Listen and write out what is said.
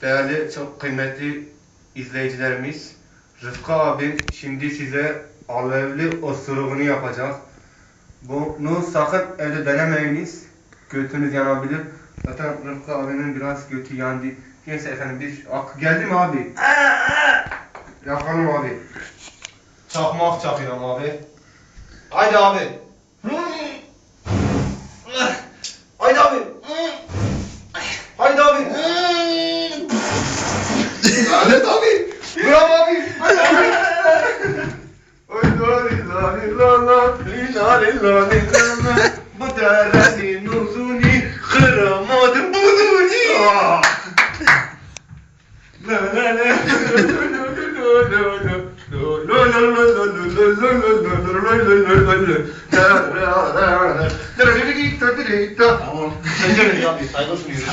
Değerli çok kıymetli izleyicilerimiz, Rıfkı abi şimdi size alevli osuruğunu yapacak. Bunu sakın evde denemeyiniz. Götünüz yanabilir. Zaten Rıfkı abinin biraz götü yandı. Neyse efendim bir ak geldi mi abi? Yakalım abi. Çakmak çakıyorum abi. Haydi abi. Haydi abi. Haydi abi. Lanet abi. Bravo abi. Oy lali lali lala, lali lali lala. Bu derenin uzunu kıramadı buduni. Ah. La la la Tamam. Pencere abi saygı sunuyorum.